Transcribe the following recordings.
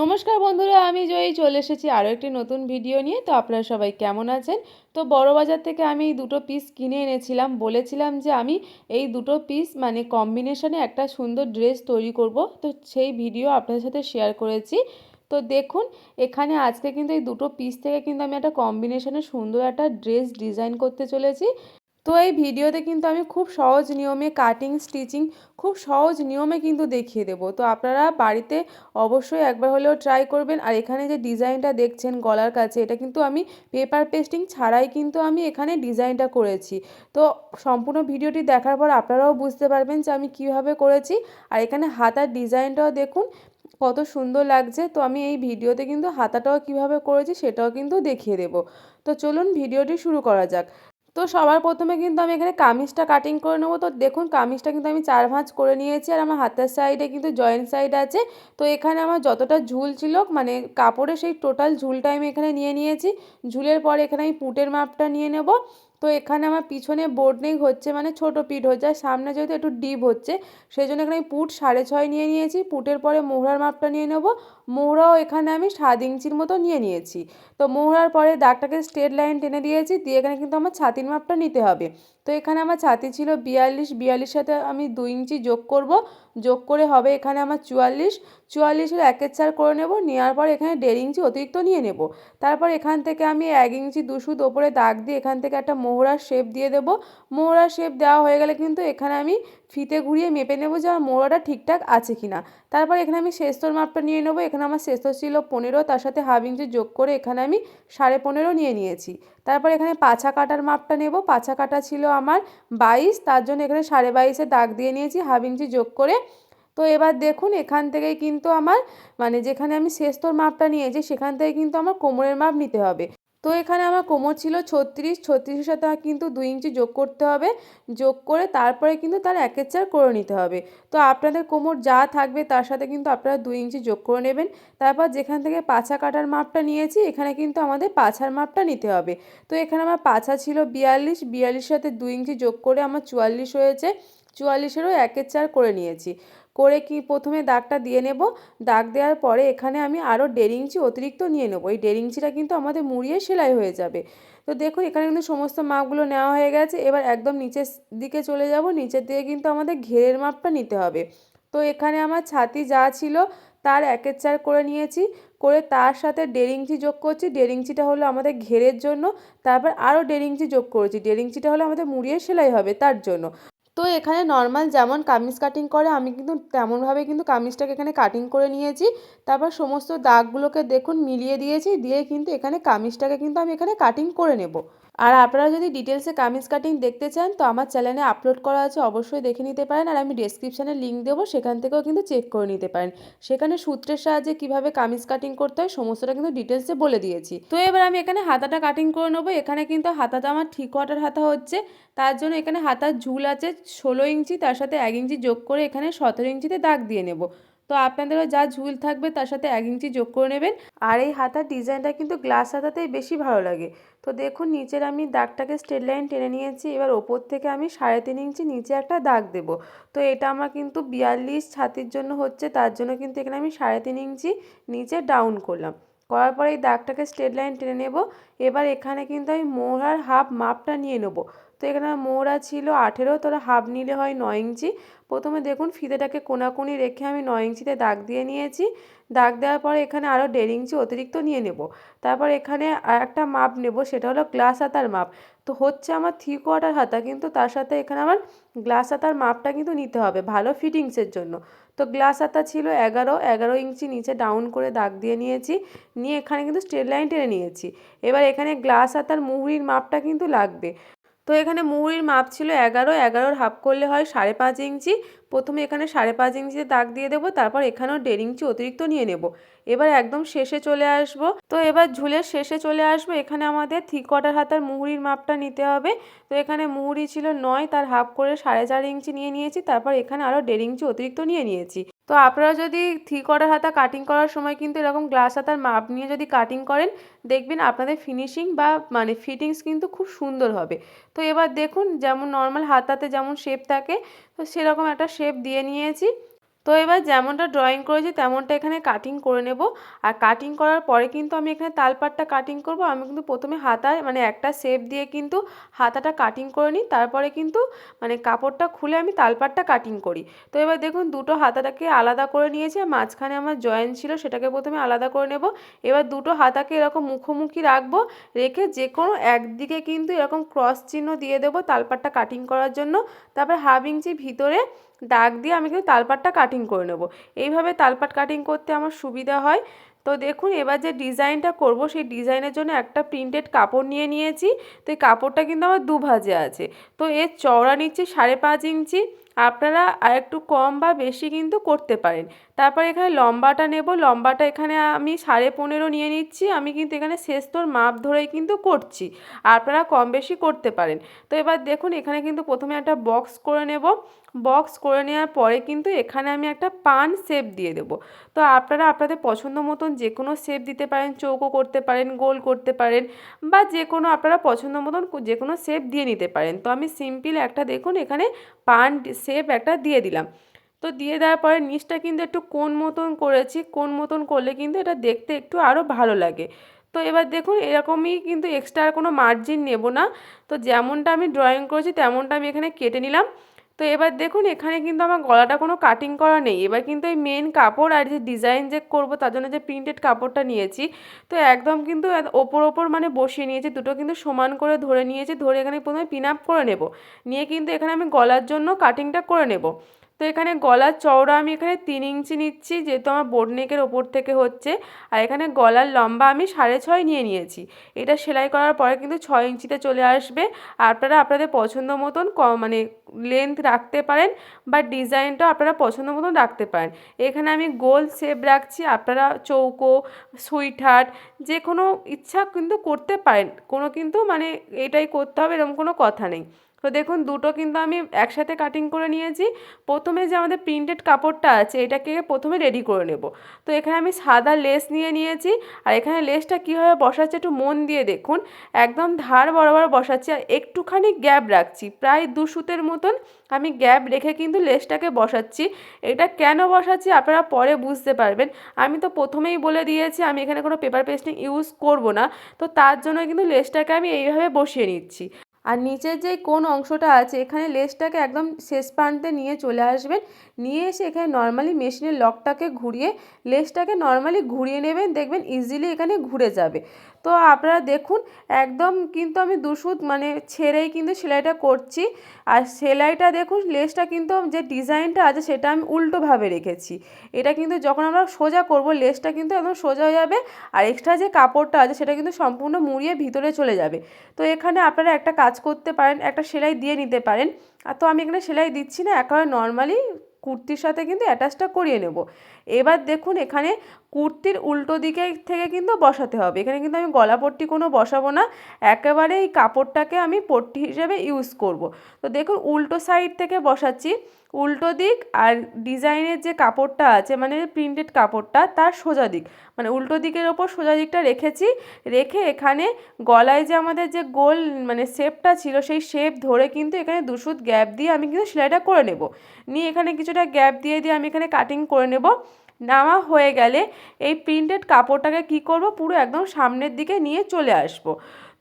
নমস্কার বন্ধুরা, আমি জয়ী চলে এসেছি আরও একটি নতুন ভিডিও নিয়ে। তো আপনারা সবাই কেমন আছেন? তো বড় বাজার থেকে আমি দুটো পিস কিনে এনেছিলাম। বলেছিলাম যে আমি এই দুটো পিস মানে কম্বিনেশনে একটা সুন্দর ড্রেস তৈরি করব। তো সেই ভিডিও আপনাদের সাথে শেয়ার করেছি। তো দেখুন, এখানে আজকে কিন্তু এই দুটো পিস থেকে কিন্তু আমি একটা কম্বিনেশনে সুন্দর একটা ড্রেস ডিজাইন করতে চলেছি। তো এই ভিডিওতে কিন্তু আমি খুব সহজ নিয়মে কাটিং স্টিচিং খুব সহজ নিয়মে কিন্তু দেখিয়ে দেবো। তো আপনারা বাড়িতে অবশ্যই একবার হলেও ট্রাই করবেন। আর এখানে যে ডিজাইনটা দেখছেন গলার কাছে, এটা কিন্তু আমি পেপার পেস্টিং ছাড়াই কিন্তু আমি এখানে ডিজাইনটা করেছি। তো সম্পূর্ণ ভিডিওটি দেখার পর আপনারাও বুঝতে পারবেন যে আমি কীভাবে করেছি। আর এখানে হাতার ডিজাইনটাও দেখুন, কত সুন্দর লাগছে। তো আমি এই ভিডিওতে কিন্তু হাতাটাও কীভাবে করেছি সেটাও কিন্তু দেখিয়ে দেবো। তো চলুন ভিডিওটি শুরু করা যাক। তো সবার প্রথমে কিন্তু আমি এখানে কামিজটা কাটিং করে নেব। তো দেখুন, কামিজটা কিন্তু আমি চার ভাঁজ করে নিয়েছি আর আমার হাতের সাইডে কিন্তু জয়েন্ট সাইড আছে। তো এখানে আমার যতটা ঝুল ছিল মানে কাপড়ে সেই টোটাল ঝুলটা আমি এখানে নিয়ে নিয়েছি। ঝুলের পর এখানে আমি পুটের মাপটা নিয়ে নেব। তো এখানে আমার পিছনে বোর্ড নেই হচ্ছে মানে ছোট পিঠ হচ্ছে, আর সামনে যেহেতু একটু ডিপ হচ্ছে, সেই জন্য এখানে আমি পুট সাড়ে ছয় নিয়ে নিয়েছি। পুটের পরে মোহরার মাপটা নিয়ে নেব। মোহরাও এখানে আমি সাত ইঞ্চির মতো নিয়ে নিয়েছি। তো মোহরার পরে দাগটাকে স্ট্রেট লাইন টেনে দিয়েছি, দিয়ে এখানে কিন্তু আমার ছাতির মাপটা নিতে হবে। তো এখানে আমার ছাতি ছিল বিয়াল্লিশ বিয়াল্লিশ সাথে আমি দুই ইঞ্চি যোগ করব। যোগ করে হবে এখানে আমার চুয়াল্লিশ, চুয়াল্লিশের একের চার করে নেব, নেওয়ার পর এখানে দেড় ইঞ্চি অতিরিক্ত নিয়ে নেব। তারপর এখান থেকে আমি এক ইঞ্চি দুশুদ ওপরে দাগ দিয়ে এখান থেকে একটা মোহরার শেপ দিয়ে দেব। মোহরার শেপ দেওয়া হয়ে গেলে কিন্তু এখানে আমি ফিতে ঘুরিয়ে মেপে নেব যে আমার মোহরাটা ঠিকঠাক আছে কি না তারপর এখানে আমি শেস্তর মাপটা নিয়ে নেব। এখানে আমার শেষ ছিল পনেরো, তার সাথে হাফ ইঞ্চি যোগ করে এখানে আমি সাড়ে পনেরো নিয়ে নিয়েছি। তারপর এখানে পাছা কাটার মাপটা নেব। পাছা কাটা ছিল আমার বাইশ, তার জন্য এখানে সাড়ে বাইশে দাগ দিয়ে নিয়েছি হাফ ইঞ্চি যোগ করে। তো এবার দেখুন, এখান থেকে কিন্তু আমার মানে যেখানে আমি শেস্তর মাপটা নিয়েছি, সেখান থেকে কিন্তু আমার কোমরের মাপ নিতে হবে। তো এখানে আমার কোমর ছিল ছত্রিশ, ছত্রিশের সাথে কিন্তু দুই ইঞ্চি যোগ করতে হবে। যোগ করে তারপরে কিন্তু তার একের চার করে নিতে হবে। তো আপনাদের কোমর যা থাকবে তার সাথে কিন্তু আপনারা দুই ইঞ্চি যোগ করে নেবেন। তারপর যেখান থেকে পাছা কাটার মাপটা নিয়েছি, এখানে কিন্তু আমাদের পাছার মাপটা নিতে হবে। তো এখানে আমার পাছা ছিল বিয়াল্লিশ বিয়াল্লিশ সাথে দুই ইঞ্চি যোগ করে আমার চুয়াল্লিশ হয়েছে। চুয়াল্লিশেরও একের চার করে নিয়েছি। করে কি প্রথমে দাগটা দিয়ে নেব? দাগ দেওয়ার পরে এখানে আমি আরও দেড় ইঞ্চি অতিরিক্ত নিয়ে নেব। এই দেড় ইঞ্চিটা কিন্তু আমাদের মুড়িয়ে সেলাই হয়ে যাবে। তো দেখুন, এখানে কিন্তু সমস্ত মাপগুলো নেওয়া হয়ে গেছে। এবার একদম নিচের দিকে চলে যাব। নিচের দিকে কিন্তু আমাদের ঘেরের মাপটা নিতে হবে। তো এখানে আমার ছাতি যা ছিল তার একের চার করে নিয়েছি। করে তার সাথে দেড় ইঞ্চি যোগ করছি। দেড় ইঞ্চিটা হলো আমাদের ঘেরের জন্য। তারপর আরও দেড় ইঞ্চি যোগ করেছি। দেড় ইঞ্চিটা হলো আমাদের মুড়িয়ে সেলাই হবে তার জন্য। তো এখানে নর্মাল যেমন কামিজ কাটিং করে, আমি কিন্তু তেমনভাবে কিন্তু কামিজটাকে এখানে কাটিং করে নিয়েছি। তারপর সমস্ত দাগগুলোকে দেখুন মিলিয়ে দিয়েছি, দিয়ে কিন্তু এখানে কামিজটাকে কিন্তু আমি এখানে কাটিং করে নেব। আর আপনারা যদি ডিটেলসে কামিজ কাটিং দেখতে চান, তো আমার চ্যানেলে আপলোড করা আছে, অবশ্যই দেখে নিতে পারেন। আর আমি ডেসক্রিপশানে লিঙ্ক দেবো, সেখান থেকেও কিন্তু চেক করে নিতে পারেন। সেখানে সূত্রের সাহায্যে কীভাবে কামিজ কাটিং করতে হয়, সমস্তটা কিন্তু ডিটেলসে বলে দিয়েছি। তো এবার আমি এখানে হাতাটা কাটিং করে নেব। এখানে কিন্তু হাতাটা আমার ঠিক ওয়াটার হাতা হচ্ছে। তার জন্য এখানে হাতার ঝুল আছে, ষোলো ইঞ্চি, তার সাথে এক ইঞ্চি যোগ করে এখানে সতেরো ইঞ্চিতে দাগ দিয়ে নেব। তো আপনাদেরও যা ঝুল থাকবে তার সাথে এক ইঞ্চি যোগ করে নেবেন। আর এই হাতার ডিজাইনটা কিন্তু গ্লাস হাতাতেই বেশি ভালো লাগে। তো দেখুন, নিচের আমি দাগটাকে স্ট্রেট লাইন টেনে নিয়েছি। এবার ওপর থেকে আমি সাড়ে তিন ইঞ্চি নিচে একটা দাগ দেব। তো এটা আমার কিন্তু বিয়াল্লিশ ছাতির জন্য হচ্ছে, তার জন্য কিন্তু এখানে আমি সাড়ে তিন ইঞ্চি নিচে ডাউন করলাম। করার পরে এই দাগটাকে স্ট্রেট লাইন টেনে নেব। এবার এখানে কিন্তু আমি মোহরার হাফ মাপটা নিয়ে নেব। তো এখানে মোহরা ছিল আঠেরো, তোরা হাফ নিলে হয় নয় ইঞ্চি। প্রথমে দেখুন ফিতেটাকে কোনাকুনি রেখে আমি নয় ইঞ্চিতে দাগ দিয়ে নিয়েছি। দাগ দেওয়ার পরে এখানে আরও দেড় ইঞ্চি অতিরিক্ত নিয়ে নেব। তারপর এখানে একটা মাপ নেব, সেটা হলো গ্লাস হাতার মাপ। তো হচ্ছে আমার থ্রি কোয়ার্টার হাতা, কিন্তু তার সাথে এখানে আমার গ্লাস হাতার মাপটা কিন্তু নিতে হবে ভালো ফিটিংসের জন্য। তো গ্লাস হাতা ছিল এগারো এগারো ইঞ্চি নিচে ডাউন করে দাগ দিয়ে নিয়েছি। নিয়ে এখানে কিন্তু স্ট্রেট লাইন টেনে নিয়েছি। এবার এখানে গ্লাস হাতার মুহুরির মাপটা কিন্তু লাগবে। তো এখানে মুহুরির মাপ ছিল এগারো, এগারোর হাফ করলে হয় সাড়ে পাঁচ ইঞ্চি। প্রথমে এখানে সাড়ে পাঁচ ইঞ্চিতে দাগ দিয়ে দেবো, তারপর এখানেও দেড় ইঞ্চি অতিরিক্ত নিয়ে নেব। এবার একদম শেষে চলে আসব। তো এবার ঝুলের শেষে চলে আসব, এখানে আমাদের থ্রি কোয়ার্টার হাতার মুহুরির মাপটা নিতে হবে। তো এখানে মুহুরি ছিল নয়, তার হাফ করে সাড়ে চার ইঞ্চি নিয়ে নিয়েছি, তারপর এখানে আরও দেড় ইঞ্চি অতিরিক্ত নিয়ে নিয়েছি। তো আপনারা যদি থ্রি কোয়ার্টার হাতা কাটিং করার সময় কিন্তু এরকম গ্লাস হাতার মাপ নিয়ে যদি কাটিং করেন, দেখবেন আপনাদের ফিনিশিং বা মানে ফিটিংস কিন্তু খুব সুন্দর হবে। তো এবার দেখুন যেমন নর্মাল হাতাতে যেমন শেপ থাকে, তো সেরকম একটা শেপ দিয়ে নিয়েছি। তো এবার যেমনটা ড্রয়িং করেছি, তেমনটা এখানে কাটিং করে নেব। আর কাটিং করার পরে কিন্তু আমি এখানে তালপাটটা কাটিং করব। আমি কিন্তু প্রথমে হাতায় মানে একটা শেপ দিয়ে কিন্তু হাতাটা কাটিং করে নিই। তারপরে কিন্তু মানে কাপড়টা খুলে আমি তালপাটটা কাটিং করি। তো এবার দেখুন, দুটো হাতাটাকে আলাদা করে নিয়েছি আর মাঝখানে আমার জয়েন ছিল, সেটাকে প্রথমে আলাদা করে নেব। এবার দুটো হাতাকে এরকম মুখোমুখি রাখব, রেখে যে কোনো একদিকে কিন্তু এরকম ক্রস চিহ্ন দিয়ে দেবো তালপাটটা কাটিং করার জন্য। তারপরে হাফ ইঞ্চি ভিতরে দাগ দিয়ে আমি কিন্তু তালপাটটা কাটিং করে নেব। এইভাবে তালপাট কাটিং করতে আমার সুবিধা হয়। তো দেখুন, এবার যে ডিজাইনটা করব, সেই ডিজাইনের জন্য একটা প্রিন্টেড কাপড় নিয়ে নিয়েছি। তো এই কাপড়টা কিন্তু আমার দু ভাজে আছে। তো এর চওড়া নিচ্ছি সাড়ে পাঁচ ইঞ্চি। আপনারা আর একটু কম বা বেশি কিন্তু করতে পারেন। তারপর এখানে লম্বাটা নেব। লম্বাটা এখানে আমি সাড়ে পনেরো নিয়ে নিচ্ছি। আমি কিন্তু এখানে শেষ তোর মাপ ধরেই কিন্তু করছি। আপনারা কম বেশি করতে পারেন। তো এবার দেখুন, এখানে কিন্তু প্রথমে একটা বক্স করে নেব। বক্স করে নেওয়ার পরে কিন্তু এখানে আমি একটা পান শেপ দিয়ে দেব। তো আপনারা আপনাদের পছন্দ মতন যে কোনো শেপ দিতে পারেন, চৌকো করতে পারেন, গোল করতে পারেন বা যে কোনো আপনারা পছন্দ মতন যে কোনো শেপ দিয়ে নিতে পারেন। তো আমি সিম্পল একটা দেখুন, এখানে পান শেপ একটা দিয়ে দিলাম। তো দিয়ে দেওয়ার পরে নিচটা কিন্তু একটু কোন মতন করেছি। কোন মতন করলে কিন্তু এটা দেখতে একটু আরও ভালো লাগে। তো এবার দেখুন, এরকমই কিন্তু এক্সট্রা আর কোনো মার্জিন নেব না। তো যেমনটা আমি ড্রয়িং করেছি, তেমনটা আমি এখানে কেটে নিলাম। তো এবার দেখুন, এখানে কিন্তু আমার গলাটা কোনো কাটিং করা নেই। এবার কিন্তু এই মেন কাপড় আর যে ডিজাইন যে করব, তার জন্য যে প্রিন্টেড কাপড়টা নিয়েছি, তো একদম কিন্তু ওপর ওপর মানে বসিয়ে নিয়েছি, দুটো কিন্তু সমান করে ধরে নিয়েছি, ধরে এখানে প্রথমে পিন আপ করে নেব। নিয়ে কিন্তু এখানে আমি গলার জন্য কাটিংটা করে নেব। তো এখানে গলার চওড়া আমি এখানে তিন ইঞ্চি নিচ্ছি, যেহেতু আমার বোট নেকের ওপর থেকে হচ্ছে। আর এখানে গলার লম্বা আমি সাড়ে ছয় নিয়ে নিয়েছি। এটা সেলাই করার পরে কিন্তু ছয় ইঞ্চিতে চলে আসবে। আপনারা আপনাদের পছন্দ মতন ক মানে লেন্থ রাখতে পারেন, বা ডিজাইনটাও আপনারা পছন্দ মতন রাখতে পারেন। এখানে আমি গোল শেপ রাখছি, আপনারা চৌকো সুইট হার্ট যে কোনো ইচ্ছা কিন্তু করতে পারেন। কোনো কিন্তু মানে এটাই করতে হবে, এরকম কোনো কথা নেই। তো দেখুন, দুটো কিন্তু আমি একসাথে কাটিং করে নিয়েছি। প্রথমে যে আমাদের প্রিন্টেড কাপড়টা আছে, এটাকে প্রথমে রেডি করে নেব। তো এখানে আমি সাদা লেস নিয়ে নিয়েছি। আর এখানে লেসটা কীভাবে বসাচ্ছে একটু মন দিয়ে দেখুন। একদম ধার বরাবর বসাচ্ছি আর একটুখানি গ্যাপ রাখছি। প্রায় দু সুতের মতন আমি গ্যাপ রেখে কিন্তু লেসটাকে বসাচ্ছি। এটা কেন বসাচ্ছি আপনারা পরে বুঝতে পারবেন। আমি তো প্রথমেই বলে দিয়েছি, আমি এখানে কোনো পেপার পেস্টিং ইউজ করব না। তো তার জন্য কিন্তু লেসটাকে আমি এইভাবে বসিয়ে নিচ্ছি। আর নিচের যে কোন অংশটা আছে, এখানে লেসটাকে একদম শেষ প্রান্তে নিয়ে চলে আসবেন। নিয়ে এসে এখানে নর্মালি মেশিনের লকটাকে ঘুরিয়ে লেসটাকে নর্মালি ঘুরিয়ে নেবেন। দেখবেন ইজিলি এখানে ঘুরে যাবে। তো আপনারা দেখুন, একদম কিন্তু আমি দুশুদ মানে ছেড়েই কিন্তু সেলাইটা করছি। আর সেলাইটা দেখুন, লেসটা কিন্তু যে ডিজাইনটা আছে সেটা আমি উল্টোভাবে রেখেছি। এটা কিন্তু যখন আমরা সোজা করব, লেসটা কিন্তু একদম সোজা হয়ে যাবে। আর এক্সট্রা যে কাপড়টা আছে সেটা কিন্তু সম্পূর্ণ মুড়িয়ে ভিতরে চলে যাবে। তো এখানে আপনারা একটা কাজ করতে পারেন, একটা সেলাই দিয়ে নিতে পারেন। আর তো আমি এখানে সেলাই দিচ্ছি না, একেবারে নর্মালি কুর্তির সাথে কিন্তু অ্যাটাচটা করিয়ে নেব। এবার দেখুন এখানে কুর্তির উল্টো দিকে থেকে কিন্তু বসাতে হবে। এখানে কিন্তু আমি গলা পট্টি কোনো বসাবো না, একেবারে এই কাপড়টাকে আমি পট্টি হিসেবে ইউজ করব। তো দেখুন উল্টো সাইড থেকে বসাচ্ছি, উল্টো দিক আর ডিজাইনের যে কাপড়টা আছে মানে প্রিন্টেড কাপড়টা তার সোজা দিক মানে উল্টো দিকের ওপর সোজা দিকটা রেখেছি, রেখে এখানে গলায় যে আমাদের যে গোল মানে শেপটা ছিল সেই শেপ ধরে কিন্তু এখানে দুশুদ গ্যাপ দিয়ে আমি কিন্তু সেলাইটা করে নেব। নিয়ে এখানে কিছুটা গ্যাপ দিয়ে দিয়ে আমি এখানে কাটিং করে নেব। নেওয়া হয়ে গেলে এই প্রিন্টেড কাপড়টাকে কি করব? পুরো একদম সামনের দিকে নিয়ে চলে আসব।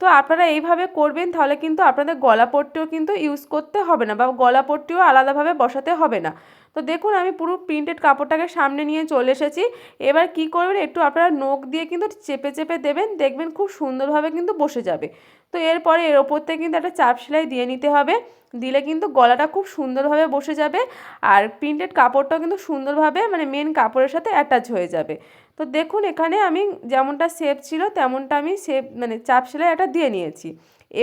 তো আপনারা এইভাবে করবেন, তাহলে কিন্তু আপনাদের গলা পট্টিও কিন্তু ইউজ করতে হবে না বা গলা পট্টিও আলাদাভাবে বসাতে হবে না। তো দেখুন, আমি পুরো প্রিন্টেড কাপড়টাকে সামনে নিয়ে চলে এসেছি। এবার কি করবেন, একটু আপনারা নখ দিয়ে কিন্তু চেপে চেপে দেবেন, দেখবেন খুব সুন্দরভাবে কিন্তু বসে যাবে। তো এরপরে এর ওপর থেকে কিন্তু একটা চাপ সেলাই দিয়ে নিতে হবে, দিলে কিন্তু গলাটা খুব সুন্দরভাবে বসে যাবে, আর প্রিন্টেড কাপড়টাও কিন্তু সুন্দরভাবে মানে মেন কাপড়ের সাথে অ্যাটাচ হয়ে যাবে। তো দেখুন, এখানে আমি যেমনটা শেপ ছিল, তেমনটা আমি শেপ মানে চাপ সেলাই একটা দিয়ে নিয়েছি।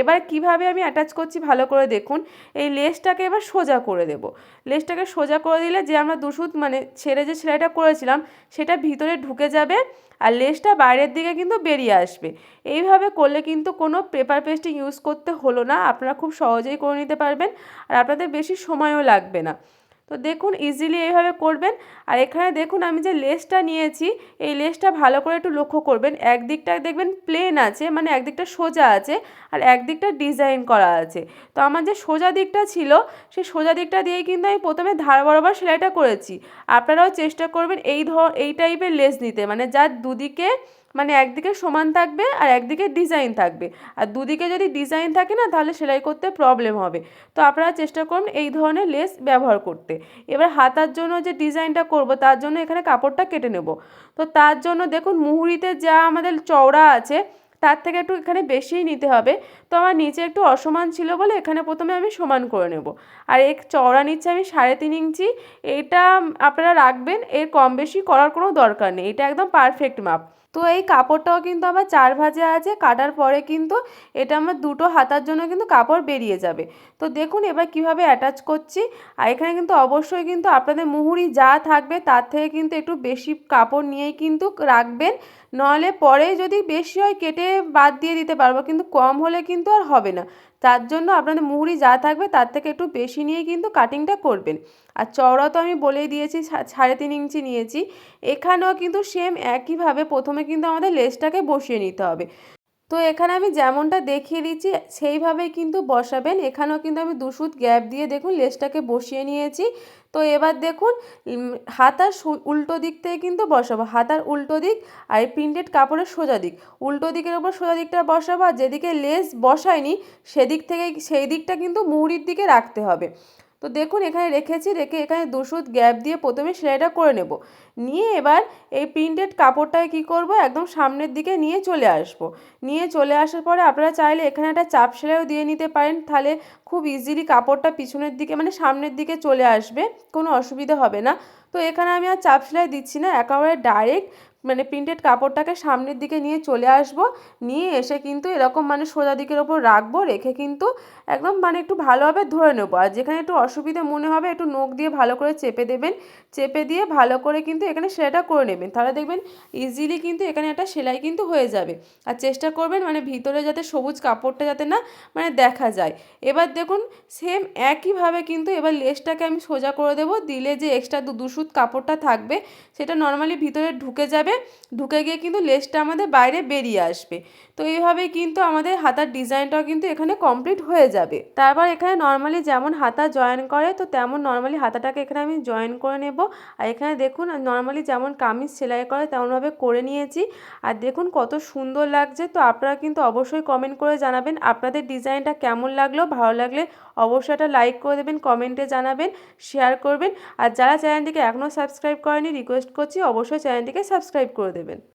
এবার কীভাবে আমি অ্যাটাচ করছি ভালো করে দেখুন, এই লেসটাকে এবার সোজা করে দেব। লেসটাকে সোজা করে দিলে যে আমরা দুশুদ মানে ছেড়ে যে সেলাইটা করেছিলাম, সেটা ভিতরে ঢুকে যাবে আর লেসটা বাইরের দিকে কিন্তু বেরিয়ে আসবে। এইভাবে করলে কিন্তু কোনো পেপার পেস্টিং ইউজ করতে হলো না, আপনারা খুব সহজেই করে নিতে পারবেন আর আপনাদের বেশি সময়ও লাগবে না। তো দেখুন ইজিলি এইভাবে করবেন। আর এখানে দেখুন আমি যে লেসটা নিয়েছি, এই লেসটা ভালো করে একটু লক্ষ্য করবেন। একদিকটা দেখবেন প্লেন আছে মানে একদিকটা সোজা আছে, আর একদিকটা ডিজাইন করা আছে। তো আমার যে সোজা দিকটা ছিল, সেই সোজা দিকটা দিয়েই কিন্তু আমি প্রথমে ধার বরাবর সেলাইটা করেছি। আপনারাও চেষ্টা করবেন এই ধর, এই টাইপের লেস নিতে মানে যার দুদিকে মানে একদিকে সমান থাকবে আর একদিকে ডিজাইন থাকবে। আর দুদিকে যদি ডিজাইন থাকে না, তাহলে সেলাই করতে প্রবলেম হবে। তো আপনারা চেষ্টা করুন এই ধরনের লেস ব্যবহার করতে। এবার হাতার জন্য যে ডিজাইনটা করব, তার জন্য এখানে কাপড়টা কেটে নেব। তো তার জন্য দেখুন, মুহুরিতে যা আমাদের চওড়া আছে, তার থেকে একটু এখানে বেশিই নিতে হবে। তো আমার নিচে একটু অসমান ছিল বলে এখানে প্রথমে আমি সমান করে নেব। আর এক চওড়া নিচ্ছে আমি সাড়ে তিন ইঞ্চি, এটা আপনারা রাখবেন, এর কম বেশি করার কোনো দরকার নেই। এটা একদম পারফেক্ট মাপ। তো এই কাপড়টাও কিন্তু আমার চার ভাজে আছে, কাটার পরে কিন্তু এটা আমার দুটো হাতার জন্য কিন্তু কাপড় বেরিয়ে যাবে। তো দেখুন এবার কীভাবে অ্যাটাচ করছি। আর এখানে কিন্তু অবশ্যই কিন্তু আপনাদের মুহুরি যা থাকবে তার থেকে কিন্তু একটু বেশি কাপড় নিয়েই কিন্তু রাখবেন। নাহলে পরে যদি বেশি হয় কেটে বাদ দিয়ে দিতে পারব, কিন্তু কম হলে কিন্তু আর হবে না। তার জন্য আপনাদের মুহুরি যা থাকবে তার থেকে একটু বেশি নিয়ে কিন্তু কাটিংটা করবেন। আর চওড়া তো আমি বলেই দিয়েছি সাড়ে তিন ইঞ্চি নিয়েছি। এখানেও কিন্তু সেম একইভাবে প্রথমে কিন্তু আমাদের লেসটাকে বসিয়ে নিতে হবে। তো এখানে আমি যেমনটা দেখিয়ে দিচ্ছি, সেইভাবেই কিন্তু বসাবেন। এখানেও কিন্তু আমি দুশুত গ্যাপ দিয়ে দেখুন লেসটাকে বসিয়ে নিয়েছি। তো এবার দেখুন হাতার উল্টো দিক থেকে কিন্তু বসাবো। হাতার উল্টো দিক আর প্রিন্টেড কাপড়ের সোজা দিক। উল্টো দিকের ওপর সোজা দিকটা বসাবো আর যেদিকে লেস বসায়নি, সেদিক থেকে, সেই দিকটা কিন্তু মুহুরির দিকে রাখতে হবে। তো দেখুন, এখানে রেখেছি, রেখে এখানে দুশুদ গ্যাপ দিয়ে প্রথমে সেলাইটা করে নেব। নিয়ে এবার এই প্রিন্টেড কাপড়টায় কী করব? একদম সামনের দিকে নিয়ে চলে আসব। নিয়ে চলে আসার পরে আপনারা চাইলে এখানে একটা চাপ সেলাইও দিয়ে নিতে পারেন। তাহলে খুব ইজিলি কাপড়টা পিছনের দিকে মানে সামনের দিকে চলে আসবে, কোনো অসুবিধা হবে না। তো এখানে আমি আর চাপ সেলাই দিচ্ছি না, একেবারে ডাইরেক্ট মানে প্রিন্টেড কাপড়টাকে সামনের দিকে নিয়ে চলে আসব। নিয়ে এসে কিন্তু এরকম মানে সোজা দিকের ওপর রাখব, রেখে কিন্তু একদম মানে একটু ভালোভাবে ধরে নেব। আর যেখানে একটু অসুবিধে মনে হবে, একটু নোখ দিয়ে ভালো করে চেপে দেবেন। চেপে দিয়ে ভালো করে কিন্তু এখানে সেলাইটা করে নেবেন। তাহলে দেখবেন ইজিলি কিন্তু এখানে একটা সেলাই কিন্তু হয়ে যাবে। আর চেষ্টা করবেন মানে ভিতরে যাতে সবুজ কাপড়টা যাতে না মানে দেখা যায়। এবার দেখুন সেম একইভাবে কিন্তু এবার লেসটাকে আমি সোজা করে দেবো। দিলে যে এক্সট্রা দু দুশুত কাপড়টা থাকবে, সেটা নর্মালি ভিতরে ঢুকে যাবে। ঢুকে গিয়ে কিন্তু লেসটা আমাদের বাইরে বেরিয়ে আসবে। তো এইভাবেই কিন্তু আমাদের হাতার ডিজাইনটাও কিন্তু এখানে কমপ্লিট হয়ে যাবে। তারপর এখানে নর্মালি যেমন হাতা জয়েন করে, তো তেমন নর্মালি হাতাটাকে এখানে আমি জয়েন করে নেব। আর এখানে দেখুন নর্মালি যেমন কামিজ সেলাই করে তেমনভাবে করে নিয়েছি। আর দেখুন কত সুন্দর লাগছে। তো আপনারা কিন্তু অবশ্যই কমেন্ট করে জানাবেন, আপনাদের ডিজাইনটা কেমন লাগল, ভালো লাগলে অবশ্যই একটা লাইক করে দেবেন কমেন্টে জানাবেন শেয়ার করবেন। আর যারা চ্যানেলটিকে এখনও সাবস্ক্রাইব করেনি রিকোয়েস্ট করছি অবশ্যই চ্যানেলটিকে সাবস্ক্রাইব করে দেবেন।